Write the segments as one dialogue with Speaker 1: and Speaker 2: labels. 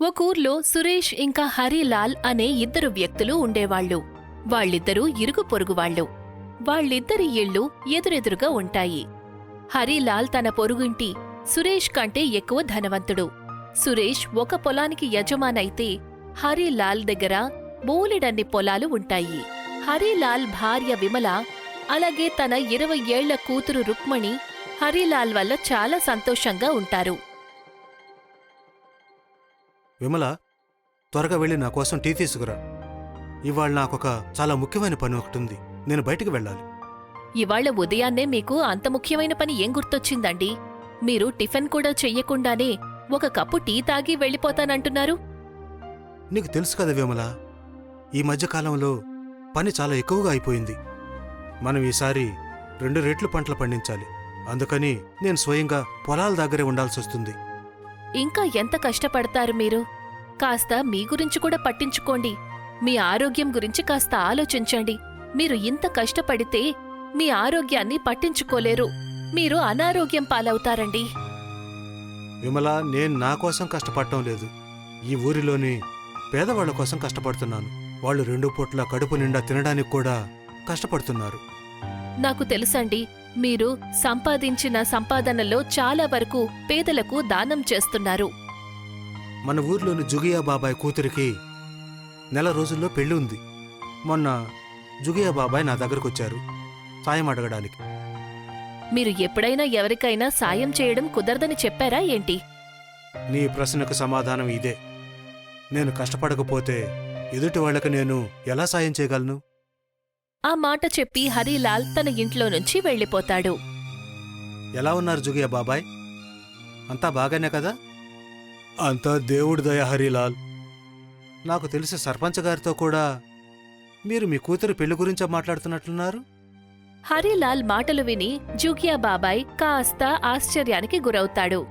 Speaker 1: ఒక ఊర్లో సురేష్ ఇంకా హరిలాల్ అనే ఇద్దరు వ్యక్తులు ఉండేవాళ్ళు. వాళ్ళిద్దరూ ఇరుగు పొరుగువాళ్ళు వాళ్ళిద్దరి ఇళ్ళు ఎదురెదురుగా ఉంటాయి. హరిలాల్ తన పొరుగింటి సురేష్ కంటే ఎక్కువ ధనవంతుడు. సురేష్ ఒక పొలానికి యజమానైతే హరిలాల్ దగ్గర బోలెడన్ని పొలాలు ఉంటాయి. హరిలాల్ భార్య విమల అలాగే తన ఇరవై ఏళ్ళ కూతురు రుక్మణి హరిలాల్ వల్ల చాలా సంతోషంగా ఉంటారు.
Speaker 2: విమల త్వరగా వెళ్ళి నా కోసం టీ తీసుకురా. ఇవాళ నాకొక చాలా ముఖ్యమైన పని ఒకటి ఉంది నేను బయటికి వెళ్ళాలి.
Speaker 1: ఇవాళ ఉదయాన్నే మీకు అంత ముఖ్యమైన పని ఏం గుర్తొచ్చిందండి? మీరు టిఫిన్ కూడా చెయ్యకుండానే ఒక కప్పు టీ తాగి వెళ్ళిపోతానంటున్నారు.
Speaker 2: నీకు తెలుసు కదా విమల ఈ మధ్యకాలంలో పని చాలా ఎక్కువగా అయిపోయింది. మనం ఈసారి రెండు రెట్లు పంటలు పండించాలి. అందుకని నేను స్వయంగా పొలాల దగ్గరే ఉండాల్సి వస్తుంది
Speaker 1: ఇంకా ఎంత కష్టపడతారు మీరు? కాస్త మీ గురించి కూడా పట్టించుకోండి. మీ ఆరోగ్యం గురించి కాస్త ఆలోచించండి. మీరు ఇంత కష్టపడితే మీ ఆరోగ్యాన్ని పట్టించుకోలేరు. మీరు అనారోగ్యం పాలవుతారండి.
Speaker 2: విమల నేను నా కోసం కష్టపడటం లేదు. ఈ ఊరిలోని పేదవాళ్ళ కోసం కష్టపడుతున్నాను. వాళ్ళు రెండు పూట్ల కడుపు నిండా తినడానికి కూడా కష్టపడుతున్నారు.
Speaker 1: నాకు తెలుసండి. మీరు సంపాదించిన సంపాదనలో చాలా వరకు పేదలకు దానం చేస్తున్నారు.
Speaker 2: మన ఊర్లోని జుగియా బాబాయ్ కూతురికి నెల రోజుల్లో పెళ్ళి ఉంది. మొన్న జుగియా బాబాయ్ నా దగ్గరకు వచ్చారు సాయం అడగడానికి.
Speaker 1: మీరు ఎప్పుడైనా ఎవరికైనా సాయం చేయడం కుదరదని చెప్పారా ఏంటి?
Speaker 2: నీ ప్రశ్నకు సమాధానం ఇదే. నేను కష్టపడకపోతే ఎదుటి వాళ్ళకి నేను ఎలా సాయం చేయగలను?
Speaker 1: ఆ మాట చెప్పి హరిలాల్ తన ఇంట్లో నుంచి వెళ్ళిపోతాడు.
Speaker 2: ఎలా ఉన్నారు జుగియా బాబాయ్? అంతా బాగానే కదా? అంతా దేవుడి దయ హరిలాల్. నాకు తెలిసి సర్పంచ్ గారితో కూడా మీరు మీ కూతురు పెళ్ళి గురించే మాట్లాడుతున్నట్లున్నారు?
Speaker 1: హరిలాల్ మాటలు విని జుగియా బాబాయ్ కాస్త ఆశ్చర్యానికి గురవుతాడు.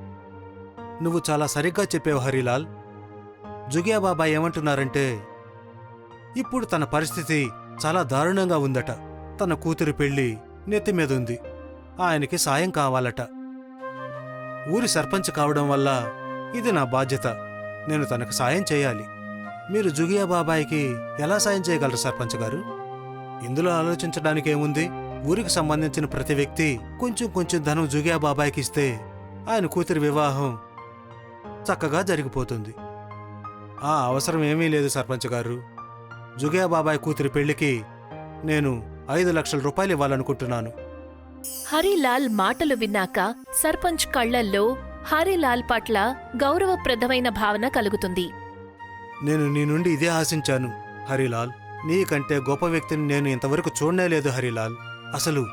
Speaker 2: నువ్వు చాలా సరిగ్గా చెప్పావు హరిలాల్. జుగియా బాబాయ్ ఏమంటున్నారంటే ఇప్పుడు తన పరిస్థితి చాలా దారుణంగా ఉందట. తన కూతురి పెళ్ళి నెత్తిమీదుంది ఆయనకి సాయం కావాలట. ఊరి సర్పంచ్ కావడం వల్ల ఇది నా బాధ్యత. నేను తనకు సాయం చేయాలి. మీరు జుగియా బాబాయికి ఎలా సాయం చేయగలరు సర్పంచ్ గారు? ఇందులో ఆలోచించడానికి ఏముంది? ఊరికి సంబంధించిన ప్రతి వ్యక్తి కొంచెం కొంచెం ధనం జుగియా బాబాయికి ఇస్తే ఆయన కూతురి వివాహం చక్కగా జరిగిపోతుంది. ఆ అవసరం ఏమీ లేదు సర్పంచ్ గారు. జుగియా బాబాయ్ కూతురి పెళ్ళికి నేను ఐదు లక్షల రూపాయలు ఇవ్వాలనుకుంటున్నాను.
Speaker 1: హరిలాల్ మాటలు విన్నాక సర్పంచ్ కళ్ళల్లో హరిలాల్ పట్ల గౌరవప్రదమైన భావన కలుగుతుంది.
Speaker 2: నేను నీ నుండి ఇదే ఆశించాను హరిలాల్. నీకంటే గొప్ప వ్యక్తిని నేను ఇంతవరకు చూడనే లేదు హరిలాల్. అసలు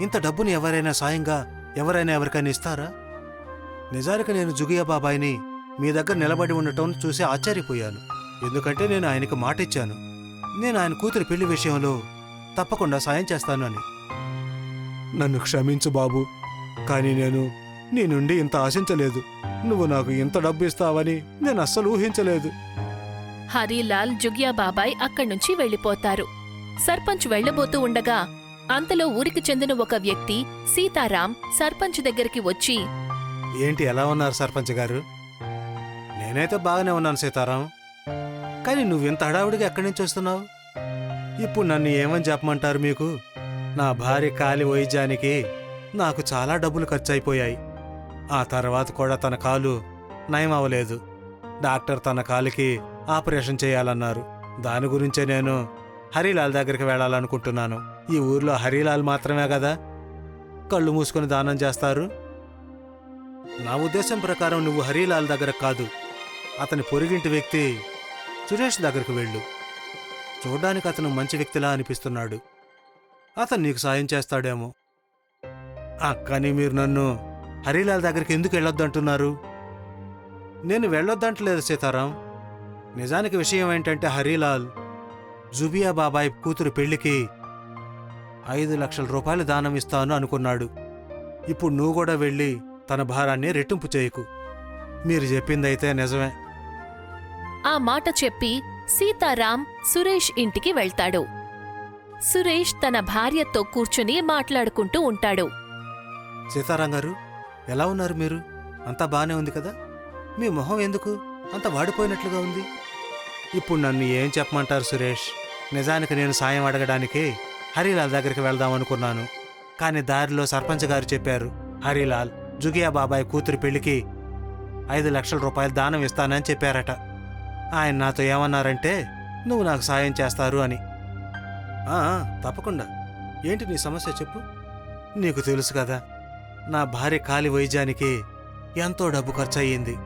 Speaker 2: ఇంత డబ్బుని ఎవరైనా సాయంగా ఎవరైనా ఎవరికైనా ఇస్తారా? నిజానికి నేను జుగియా బాబాయిని మీ దగ్గర నిలబడి ఉండటం చూసి ఆశ్చర్యపోయాను. ఎందుకంటే నేను ఆయనకు మాట ఇచ్చాను నేను ఆయన కూతురి పెళ్ళి విషయంలో తప్పకుండా సాయం చేస్తాను అని. నన్ను క్షమించు బాబు కానీ నేను నీ నుండి ఇంత ఆశించలేదు. నువ్వు నాకు ఇంత డబ్బు ఇస్తావని నేను అస్సలు ఊహించలేదు.
Speaker 1: హరిలాల్ జుగ్యా బాబాయ్ అక్కడ్నుంచి వెళ్ళిపోతారు. సర్పంచ్ వెళ్ళబోతూ ఉండగా అంతలో ఊరికి చెందిన ఒక వ్యక్తి సీతారాం సర్పంచ్ దగ్గరికి వచ్చి
Speaker 2: ఏంటి ఎలా ఉన్నారు సర్పంచ్ గారు? నేనైతే బాగానే ఉన్నాను సీతారాం. కానీ నువ్వింత హడావుడిగా ఎక్కడి నుంచి వస్తున్నావు? ఇప్పుడు నన్ను ఏమని చెప్పమంటారు మీకు? నా భార్య కాలి వైద్యానికి నాకు చాలా డబ్బులు ఖర్చు అయిపోయాయి ఆ తర్వాత కూడా తన కాలు నయం అవ్వలేదు. డాక్టర్ తన కాలుకి ఆపరేషన్ చేయాలన్నారు. దాని గురించే నేను హరిలాల్ దగ్గరికి వెళ్ళాలనుకుంటున్నాను. ఈ ఊర్లో హరిలాల్ మాత్రమే కదా? కళ్ళు మూసుకొని దానం చేస్తారు? నా ఉద్దేశం ప్రకారం నువ్వు హరిలాల్ దగ్గర కాదు. అతని పొరిగింటి వ్యక్తి సురేష్ దగ్గరకు వెళ్ళు. చూడ్డానికి అతను మంచి వ్యక్తిలా అనిపిస్తున్నాడు. అతను నీకు సాయం చేస్తాడేమో. కానీ మీరు నన్ను హరిలాల్ దగ్గరికి ఎందుకు వెళ్ళొద్దంటున్నారు? నేను వెళ్ళొద్దంటలేదు సీతారాం. నిజానికి విషయం ఏంటంటే హరిలాల్ జుబియా బాబాయ్ కూతురు పెళ్ళికి ఐదు లక్షల రూపాయలు దానం ఇస్తాను అనుకున్నాడు. ఇప్పుడు నువ్వు కూడా వెళ్ళి తన భారాన్ని రెట్టింపు చేయకు. మీరు చెప్పిందైతే నిజమే.
Speaker 1: ఆ మాట చెప్పి సీతారాం సురేష్ ఇంటికి వెళ్తాడు. సురేష్ తన భార్యతో కూర్చుని మాట్లాడుకుంటూ ఉంటాడు.
Speaker 2: సీతారాం గారు ఎలా ఉన్నారు మీరు? అంతా బానే ఉంది కదా? మీ మొహం ఎందుకు? అంత వాడిపోయినట్లుగా ఉంది. ఇప్పుడు నన్ను ఏం చెప్పమంటారు సురేష్? నిజానికి నేను సాయం అడగడానికి హరిలాల్ దగ్గరికి వెళ్దాం అనుకున్నాను. కానీ దారిలో సర్పంచ్ గారు చెప్పారు హరిలాల్ జుగియా బాబాయ్ కూతురు పెళ్ళికి ఐదు లక్షల రూపాయలు దానం ఇస్తానని చెప్పారట. ఆయన నాతో ఏమన్నారంటే నువ్వు నాకు సాయం చేస్తారు అని. తప్పకుండా. ఏంటి నీ సమస్య చెప్పు. నీకు తెలుసు కదా నా భార్య కాలి వైద్యానికి ఎంతో డబ్బు ఖర్చు అయ్యింది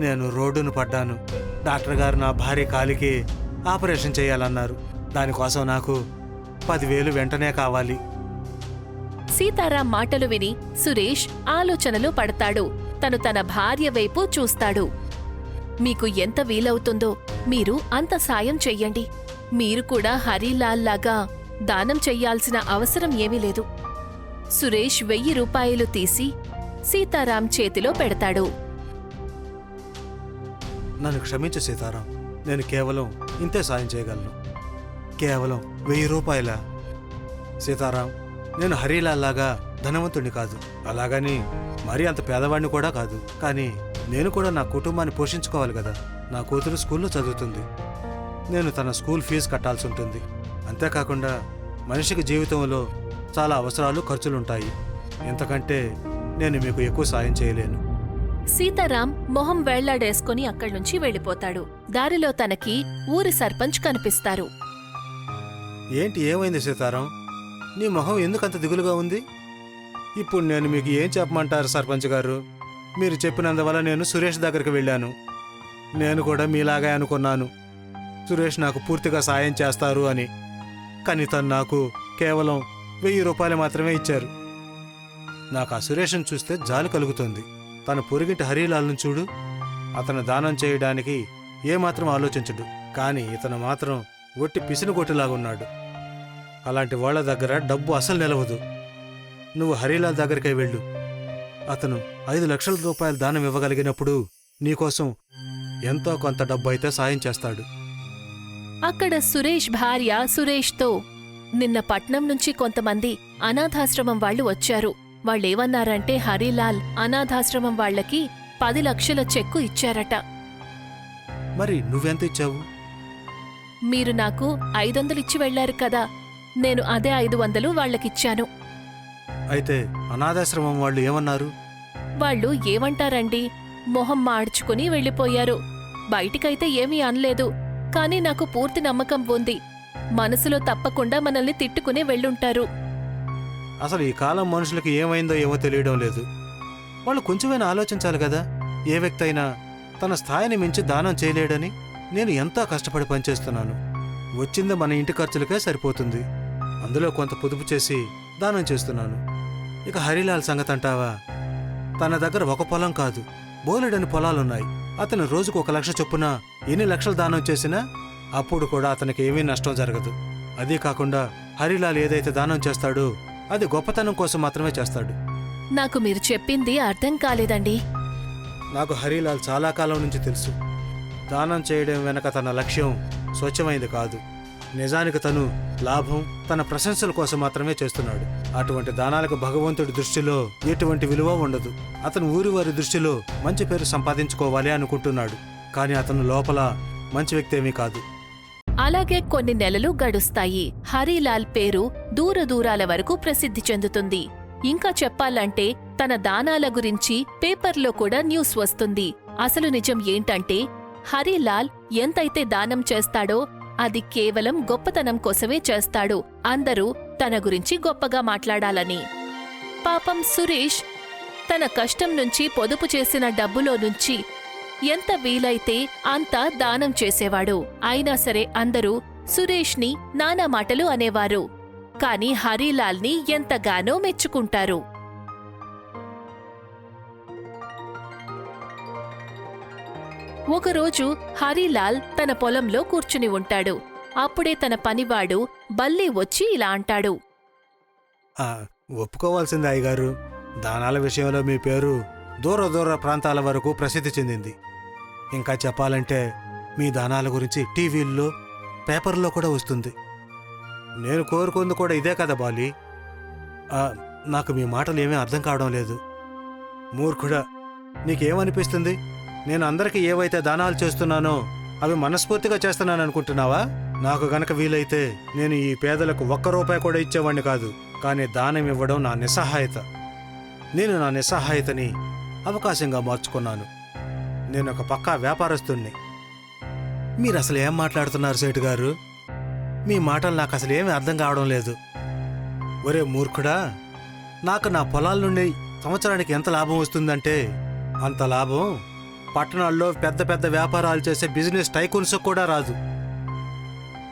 Speaker 2: నేను రోడ్డును పడ్డాను. డాక్టర్ గారు నా భార్య కాలికి ఆపరేషన్ చేయాలన్నారు. దానికోసం నాకు పదివేలు వెంటనే కావాలి.
Speaker 1: సీతారాం మాటలు విని సురేష్ ఆలోచనలో పడతాడు. తను తన భార్య వైపు చూస్తాడు. మీకు ఎంత వీలవుతుందో మీరు అంత సాయం చెయ్యండి. మీరు కూడా హరిలాల్ లాగా దానం చెయ్యాల్సిన అవసరం ఏమీ లేదు. సురేష్ వెయ్యి రూపాయలు తీసి సీతారాం చేతిలో పెడతాడు.
Speaker 2: నన్ను క్షమించు సీతారాం. నేను కేవలం ఇంతే సాయం చేయగలను. కేవలం వెయ్యి రూపాయల. సీతారాం నేను హరిలాల్లాగా ధనవంతుడిని కాదు. అలాగని మరీ అంత పేదవాడిని కూడా కాదు. కానీ నేను కూడా నా కుటుంబాన్ని పోషించుకోవాలి కదా. నా కూతురు స్కూల్లో చదువుతుంది. నేను తన స్కూల్ ఫీజు కట్టాల్సి ఉంటుంది. అంతేకాకుండా మనిషికి జీవితంలో చాలా అవసరాలు ఖర్చులుంటాయి. ఇంతకంటే నేను మీకు ఎక్కువ సాయం చేయలేను.
Speaker 1: సీతారాం మొహం వేళ్ళాడేసుకుని అక్కడ్నుంచి వెళ్ళిపోతాడు. దారిలో తనకి ఊరి సర్పంచ్ కనిపిస్తారు.
Speaker 2: ఏంటి ఏమైంది సీతారాం? నీ మొహం ఎందుకంత దిగులుగా ఉంది? ఇప్పుడు నేను మీకు ఏం చెప్పమంటారు సర్పంచ్ గారు? మీరు చెప్పినందువల్ల నేను సురేష్ దగ్గరికి వెళ్ళాను. నేను కూడా మీలాగే అనుకున్నాను. సురేష్ నాకు పూర్తిగా సాయం చేస్తారు అని. కానీ తను నాకు కేవలం వెయ్యి రూపాయలు మాత్రమే ఇచ్చారు. నాకు ఆ సురేష్ను చూస్తే జాలి కలుగుతుంది. తన పొరుగింటి హరిలాల్ను చూడు. అతను దానం చేయడానికి ఏమాత్రం ఆలోచించడు. కానీ ఇతను మాత్రం ఒట్టి పిసినుగొట్టులాగున్నాడు. అలాంటి వాళ్ళ దగ్గర డబ్బు అసలు నిలవదు. నువ్వు హరిలాల్ దగ్గరికే వెళ్ళు. అతను ఐదు లక్షల రూపాయలు దానం ఇవ్వగలిగినప్పుడు నీకోసం ఎంతో కొంత డబ్బు అయితే సాయం చేస్తాడు.
Speaker 1: అక్కడ సురేష్ భార్య సురేష్తో నిన్న పట్నం నుంచి కొంతమంది అనాథాశ్రమం వాళ్ళు వచ్చారు. వాళ్ళేమన్నారంటే హరిలాల్ అనాథాశ్రమం వాళ్ళకి పది లక్షల చెక్కు ఇచ్చారట.
Speaker 2: మరి నువ్వెంత ఇచ్చావు?
Speaker 1: మీరు నాకు ఐదొందలిచ్చి వెళ్ళారు కదా. నేను అదే ఐదు వందలు వాళ్ళకిచ్చాను.
Speaker 2: అయితే అనాథాశ్రమం వాళ్ళు ఏమన్నారు?
Speaker 1: వాళ్ళు ఏమంటారండి? మొహం మాడ్చుకుని వెళ్ళిపోయారు. బయటికైతే ఏమీ అనలేదు. కానీ నాకు పూర్తి నమ్మకం ఉంది. మనసులో తప్పకుండా మనల్ని తిట్టుకునే వెళ్ళుంటారు.
Speaker 2: అసలు ఈ కాలం మనుషులకి ఏమైందో ఏమో తెలియడం లేదు. వాళ్ళు కొంచెమైనా ఆలోచించాలి కదా? ఏ వ్యక్తి అయినా తన స్థాయిని మించి దానం చేయలేడని నేను ఎంతో కష్టపడి పనిచేస్తున్నాను? వచ్చింది మన ఇంటి ఖర్చులకే సరిపోతుంది. అందులో కొంత పొదుపు చేసి దానం చేస్తున్నాను. ఇక హరిలాల్ సంగతి అంటావా? తన దగ్గర ఒక పొలం కాదు బోలెడని పొలాలున్నాయి. అతను రోజుకు ఒక లక్ష చొప్పున ఎన్ని లక్షలు దానం చేసినా అప్పుడు కూడా అతనికి ఏమీ నష్టం జరగదు. అదీ కాకుండా హరిలాల్ ఏదైతే దానం చేస్తాడో అది గొప్పతనం కోసం మాత్రమే చేస్తాడు.
Speaker 1: నాకు మీరు చెప్పింది అర్థం కాలేదండి.
Speaker 2: నాకు హరిలాల్ చాలా కాలం నుంచి తెలుసు. దానం చేయడం వెనక తన లక్ష్యం స్వచ్ఛమైంది కాదు. నిజానికి తను లాభం తన ప్రశంసల కోసం మాత్రమే చేస్తున్నాడు. అటువంటి దానాలకు భగవంతుడి దృష్టిలో ఎటువంటి విలువ ఉండదు. అతను ఊరి వారి దృష్టిలో మంచి పేరు సంపాదించుకోవాలి అనుకుంటున్నాడు. కానీ అతను లోపల మంచి వ్యక్తి ఏమీ కాదు.
Speaker 1: అలాగే కొన్ని నెలలు గడుస్తాయి. హరిలాల్ పేరు దూర దూరాల వరకు ప్రసిద్ధి చెందుతుంది. ఇంకా చెప్పాలంటే తన దానాల గురించి పేపర్లో కూడా న్యూస్ వస్తుంది. అసలు నిజం ఏంటంటే హరిలాల్ ఎంతైతే దానం చేస్తాడో అది కేవలం గొప్పతనం కోసమే చేస్తాడు. అందరూ తన గురించి గొప్పగా మాట్లాడాలని. పాపం సురేష్ తన కష్టం నుంచి పొదుపు చేసిన డబ్బులో నుంచి ఎంత వీలైతే అంత దానం చేసేవాడు. అయినా సరే అందరూ సురేష్ని నానా మాటలు అనేవారు. కాని హరిలాల్ని ఎంతగానో మెచ్చుకుంటారు. ఒకరోజు హరిలాల్ తన పొలంలో కూర్చుని ఉంటాడు. అప్పుడే తన పనివాడు బల్లి వచ్చి ఇలా అంటాడు.
Speaker 2: ఒప్పుకోవాల్సింది ఒప్పుకోవాల్సిందే అయ్యగారు. దానాల విషయంలో మీ పేరు దూర దూర ప్రాంతాల వరకు ప్రసిద్ధి చెందింది. ఇంకా చెప్పాలంటే మీ దానాల గురించి టీవీల్లో పేపర్లో కూడా వస్తుంది. నేను కోరుకుంది కూడా ఇదే కదా బాలి? ఆ, నాకు మీ మాటలు ఏమీ అర్థం కావడం లేదు. మూర్ఖుడా నీకేమనిపిస్తుంది? నేను అందరికీ ఏవైతే దానాలు చేస్తున్నానో అవి మనస్ఫూర్తిగా చేస్తున్నాను అనుకుంటున్నావా? నాకు గనక వీలైతే నేను ఈ పేదలకు ఒక్క రూపాయి కూడా ఇచ్చేవాడిని కాదు కానీ దానం ఇవ్వడం నా నిస్సహాయత. నేను నా నిస్సహాయతని అవకాశంగా మార్చుకున్నాను. నేను ఒక పక్కా వ్యాపారస్తుణ్ణి. మీరు అసలు ఏం మాట్లాడుతున్నారు సేటు గారు? మీ మాటలు నాకు అసలు ఏమీ అర్థం కావడం లేదు. ఒరే మూర్ఖుడా నాకు నా పొలాల నుండి సంవత్సరానికి ఎంత లాభం వస్తుందంటే అంత లాభం పట్టణాల్లో పెద్ద పెద్ద వ్యాపారాలు చేసే బిజినెస్ టైకూన్స్ కూడా రాదు.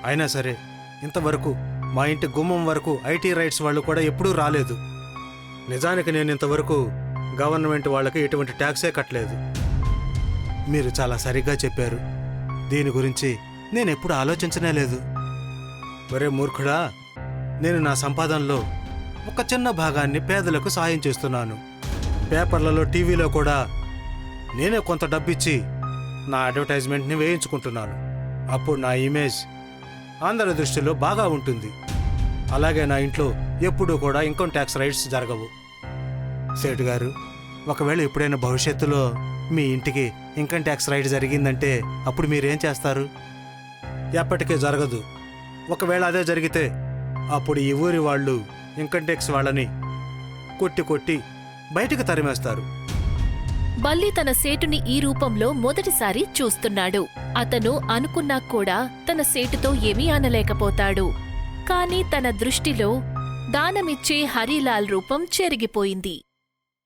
Speaker 2: అయినా సరే ఇంతవరకు మా ఇంటి గుమ్మం వరకు ఐటీ రైట్స్ వాళ్ళు కూడా ఎప్పుడూ రాలేదు. నిజానికి నేను ఇంతవరకు గవర్నమెంట్ వాళ్ళకి ఎటువంటి ట్యాక్సే కట్టలేదు. మీరు చాలా సరిగ్గా చెప్పారు. దీని గురించి నేను ఎప్పుడు ఆలోచించనే లేదు. ఒరే మూర్ఖుడా నేను నా సంపాదనలో ఒక చిన్న భాగాన్ని పేదలకు సాయం చేస్తున్నాను. పేపర్లలో టీవీలో కూడా నేనే కొంత డబ్బిచ్చి నా అడ్వర్టైజ్మెంట్ని వేయించుకుంటున్నాను. అప్పుడు నా ఇమేజ్ అందరి దృష్టిలో బాగా ఉంటుంది. అలాగే నా ఇంట్లో ఎప్పుడూ కూడా ఇన్కమ్ ట్యాక్స్ రైట్స్ జరగవు. సేటు గారు ఒకవేళ ఎప్పుడైనా భవిష్యత్తులో మీ ఇంటికి ఇన్కమ్ ట్యాక్స్ రైట్ జరిగిందంటే అప్పుడు మీరేం చేస్తారు? ఎప్పటికీ జరగదు. ఒకవేళ అదే జరిగితే అప్పుడు ఈ ఊరి వాళ్ళు ఇన్కమ్ ట్యాక్స్ వాళ్ళని కొట్టి కొట్టి బయటికి తరిమేస్తారు.
Speaker 1: బల్లి తన సేటుని ఈ రూపంలో మొదటిసారి చూస్తున్నాడు. అతను అనుకున్నా కూడా తన సేటుతో ఏమీ అనలేకపోతాడు. కాని తన దృష్టిలో దానమిచ్చే హరిలాల్ రూపం చెరిగిపోయింది.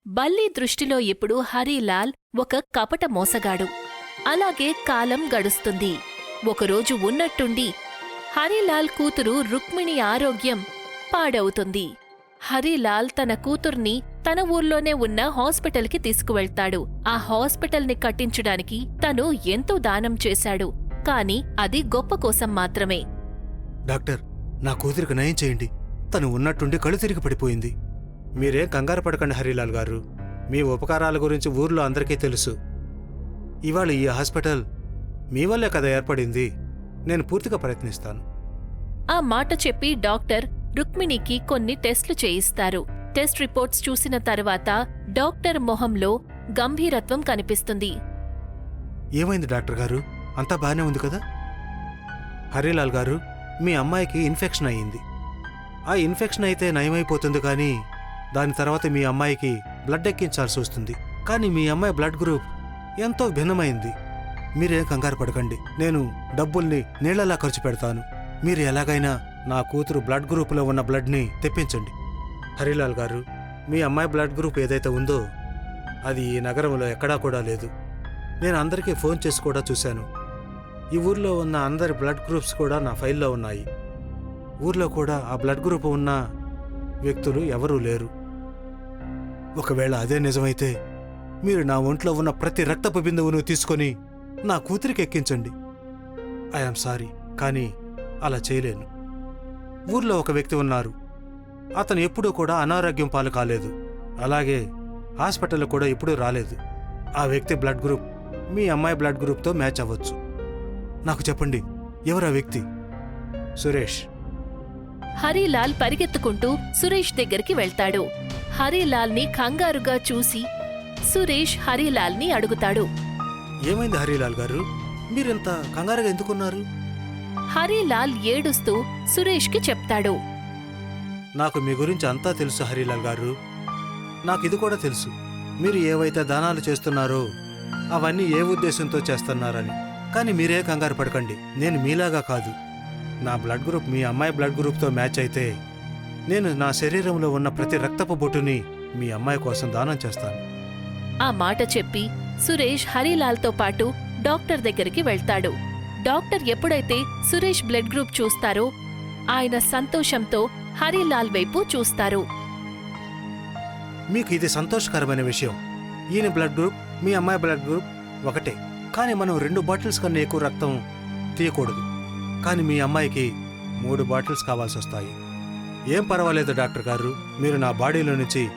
Speaker 1: బల్లి దృష్టిలో ఇప్పుడు హరిలాల్ ఒక కపట మోసగాడు. అలాగే కాలం గడుస్తుంది. ఒకరోజు ఉన్నట్టుండి హరిలాల్ కూతురు రుక్మిణి ఆరోగ్యం పాడవుతుంది. హరిలాల్ తన కూతుర్ని తన ఊర్లోనే ఉన్న హాస్పిటల్కి తీసుకువెళ్తాడు. ఆ హాస్పిటల్ని కట్టించడానికి తను ఎంతో దానం చేశాడు. కాని అది గొప్ప కోసం మాత్రమే.
Speaker 2: డాక్టర్ నా కూతురికి నయం చేయండి. తను ఉన్నట్టుండి కళ్ళు తిరిగి పడిపోయింది. మీరేం కంగారు పడకండి హరిలాల్ గారు. మీ ఉపకారాల గురించి ఊర్లో అందరికీ తెలుసు. ఇవాళ ఈ హాస్పిటల్ మీ వల్లే కదా ఏర్పడింది. నేను పూర్తిగా ప్రయత్నిస్తాను.
Speaker 1: ఆ మాట చెప్పి డాక్టర్ రుక్మిణికి కొన్ని టెస్ట్లు చేయిస్తారు. టెస్ట్ రిపోర్ట్స్ చూసిన తర్వాత డాక్టర్ మొహంలో గంభీరత్వం కనిపిస్తుంది.
Speaker 2: ఏమైంది డాక్టర్ గారు? అంతా బాగానే ఉంది కదా? హరిలాల్ గారు మీ అమ్మాయికి ఇన్ఫెక్షన్ అయ్యింది. ఆ ఇన్ఫెక్షన్ అయితే నయమైపోతుంది కానీ దాని తర్వాత మీ అమ్మాయికి బ్లడ్ ఎక్కించాల్సి వస్తుంది. కానీ మీ అమ్మాయి బ్లడ్ గ్రూప్ ఎంతో భిన్నమైంది. మీరేం కంగారు పడకండి. నేను డబ్బుల్ని నీళ్ళలా ఖర్చు పెడతాను. మీరు ఎలాగైనా నా కూతురు బ్లడ్ గ్రూప్లో ఉన్న బ్లడ్ని తెప్పించండి. హరిలాల్ గారు మీ అమ్మాయి బ్లడ్ గ్రూప్ ఏదైతే ఉందో అది ఈ నగరంలో ఎక్కడా కూడా లేదు. నేను అందరికీ ఫోన్ చేసి కూడా చూశాను. ఈ ఊర్లో ఉన్న అందరి బ్లడ్ గ్రూప్స్ కూడా నా ఫైల్లో ఉన్నాయి. ఊర్లో కూడా ఆ బ్లడ్ గ్రూప్ ఉన్న వ్యక్తులు ఎవరూ లేరు. ఒకవేళ అదే నిజమైతే మీరు నా ఒంట్లో ఉన్న ప్రతి రక్తపు బిందువును తీసుకొని నా కూతురికి ఎక్కించండి. ఐఎమ్ సారీ కానీ అలా చేయలేను. ఊర్లో ఒక వ్యక్తి ఉన్నారు. అతను ఎప్పుడూ కూడా అనారోగ్యం పాలు కాలేదు. అలాగే హాస్పిటల్ కూడా ఎప్పుడూ రాలేదు. ఆ వ్యక్తి బ్లడ్ గ్రూప్ మీ అమ్మాయి బ్లడ్ గ్రూప్తో మ్యాచ్ అవ్వచ్చు. నాకు చెప్పండి ఎవరా వ్యక్తి? సురేష్.
Speaker 1: హరిలాల్ పరిగెత్తుకుంటూ సురేష్ దగ్గరికి వెళ్తాడు. హరిలాల్ని కంగారుగా చూసి సురేష్ హరిలాల్ని అడుగుతాడు.
Speaker 2: ఏమైంది హరిలాల్ గారు? మీరింత కంగారుగా ఎందుకున్నారు?
Speaker 1: హరిలాల్ ఏడుస్తూ సురేష్కి చెప్తాడు.
Speaker 2: నాకు మీ గురించి అంతా తెలుసు హరిలాల్ గారు. నాకు ఇది కూడా తెలుసు. మీరు ఏవైతే దానాలు చేస్తున్నారో అవన్నీ ఏ ఉద్దేశంతో చేస్తున్నారని. కానీ మీరే కంగారు పడకండి. నేను మీలాగా కాదు. నా బ్లడ్ గ్రూప్ మీ అమ్మాయి బ్లడ్ గ్రూప్తో మ్యాచ్ అయితే నేను నా శరీరంలో ఉన్న ప్రతి రక్తపు బొట్టుని మీ అమ్మాయి కోసం దానం చేస్తాను.
Speaker 1: ఆ మాట చెప్పి సురేష్ హరిలాల్తో పాటు డాక్టర్ దగ్గరికి వెళ్తాడు. డాక్టర్ ఎప్పుడైతే సురేష్ బ్లడ్ గ్రూప్ చూస్తారో ఆయన సంతోషంతో హరిలాల్ వైపు చూస్తారు.
Speaker 2: మీకు ఇది సంతోషకరమైన విషయం. ఈయన బ్లడ్ గ్రూప్ మీ అమ్మాయి బ్లడ్ గ్రూప్ ఒకటే. కానీ మనం రెండు బాటిల్స్ కన్నా ఎక్కువ రక్తం తీయకూడదు. కానీ మీ అమ్మాయికి మూడు బాటిల్స్ కావాల్సి వస్తాయి. ఏం పర్వాలేదు డాక్టర్ గారు మీరు నా బాడీలో నుంచి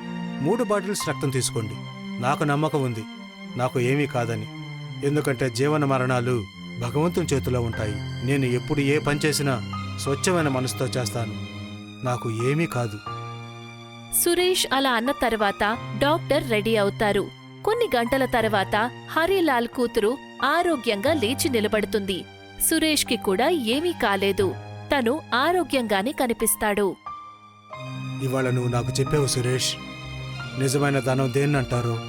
Speaker 2: మూడు బాటిల్స్ రక్తం తీసుకోండి. నాకు నమ్మకం ఉంది. నాకు ఏమీ కాదని. ఎందుకంటే జీవన మరణాలు భగవంతుని చేతిలో ఉంటాయి. నేను ఎప్పుడు ఏ పని చేసినా స్వచ్ఛమైన మనసుతో చేస్తాను. నాకు ఏమీ కాదు.
Speaker 1: సురేష్ అలా అన్న తర్వాత డాక్టర్ రెడీ అవుతారు. కొన్ని గంటల తర్వాత హరిలాల్ కూతురు ఆరోగ్యంగా లేచి నిలబడుతుంది. సురేష్కి కూడా ఏమీ కాలేదు. తను ఆరోగ్యంగానే కనిపిస్తాడు.
Speaker 2: ఇవాళ నువ్వు నాకు చెప్పావు సురేష్. నిజమైన ధనం దేన్నంటారు?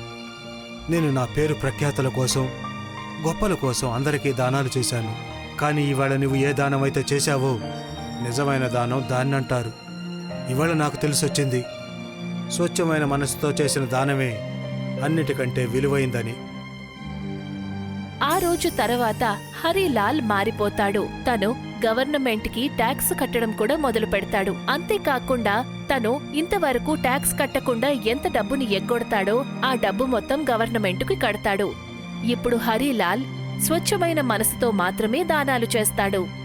Speaker 2: నేను నా పేరు ప్రఖ్యాతుల కోసం గొప్పల కోసం అందరికీ దానాలు చేశాను. కానీ ఇవాళ నువ్వు ఏ దానం అయితే చేశావో నిజమైన దానం దాన్నంటారు. ఇవాళ నాకు తెలిసొచ్చింది. స్వచ్ఛమైన మనసుతో చేసిన దానమే అన్నిటికంటే విలువైందని.
Speaker 1: ఆ రోజు తర్వాత హరిలాల్ మారిపోతాడు. తను గవర్నమెంట్కి ట్యాక్స్ కట్టడం కూడా మొదలు పెడతాడు. అంతేకాకుండా తను ఇంతవరకు ట్యాక్స్ కట్టకుండా ఎంత డబ్బుని ఎగ్గొడతాడో ఆ డబ్బు మొత్తం గవర్నమెంటుకి కడతాడు. ఇప్పుడు హరిలాల్ స్వచ్ఛమైన మనసుతో మాత్రమే దానాలు చేస్తాడు.